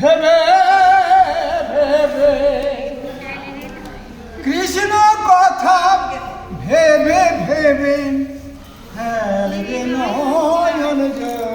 ভেবে ভেবে। কৃষ্ণ কথা ভেবে ভেবে। হ্যাঁ নয়ন কুমন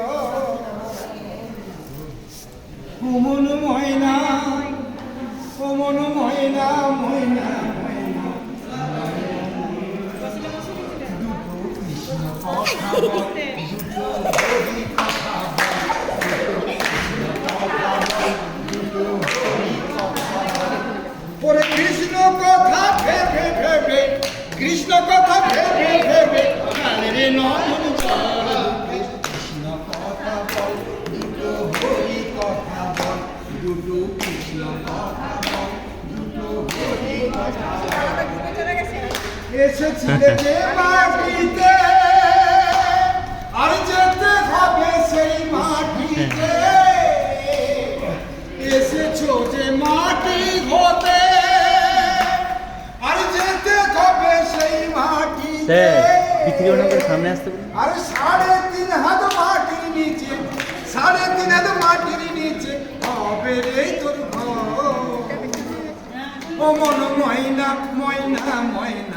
কৃষ্ণ কথা ভেবে ভেবে কালের নয়ন জল। দুটো কৃষ্ণ কথা বল দুটো হরি কথা বল দুটো কৃষ্ণ কথা বল দুটো হরি কথা এসেছিলে যে মাটিতে। স্যার সাড়ে তিন হাত মাটির নিচে, সাড়ে তিন হাত মাটির নিচে হবে রে তোর ঘর। ময়না ময়না ময়না।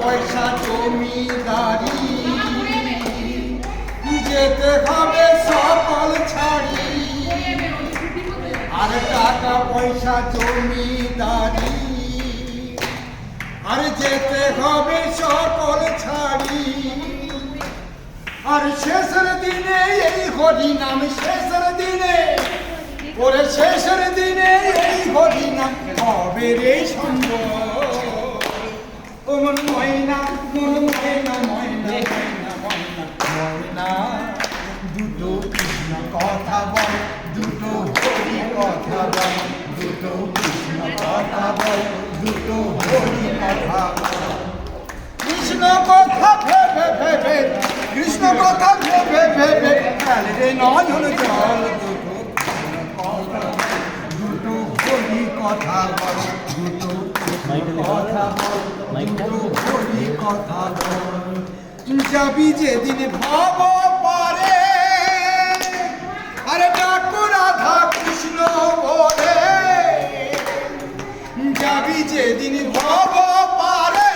পয়সা জমিদারি যেতে হবে সকল ছাড়ি। আর টাকা পয়সা জমিদারি আর যেতে হবে সকল ছাড়ি। আর শেষের দিনে এই হরি নাম শেষের দিনে, ওরে শেষের দিনে এই হরি নাম হবে রে সম্ভব মন ময়না মন ময়না ময়না ময়না ময়না। ময়না দুটো কৃষ্ণ কথা বল, দুটো হরি কথা বল, দুটো কৃষ্ণ কথা বল, দুটো হরি কথা বল। কৃষ্ণ কথা ভেবে ভেবে, কৃষ্ণ কথা ভেবে ভেবে রে নয়ন দুটো যাবি যেদিন ভব পারে, আরে ডাকু কৃষ্ণ বলে। যাবি যেদিন ভব পারে,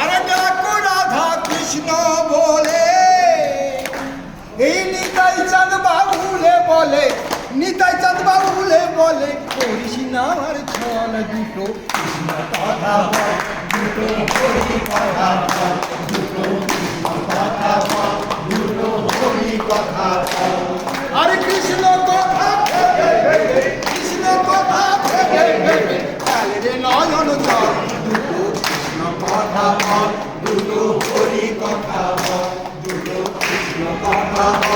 আরে ডাকু কৃষ্ণ বলে। এই নিতাই বাবুলে বলে ছল দুটো কথা বল দুটো হরি কথা বল দুটো কথা বল দুটো হরি কথা বল আরে কৃষ্ণ কথা কৃষ্ণ কথা নয়ন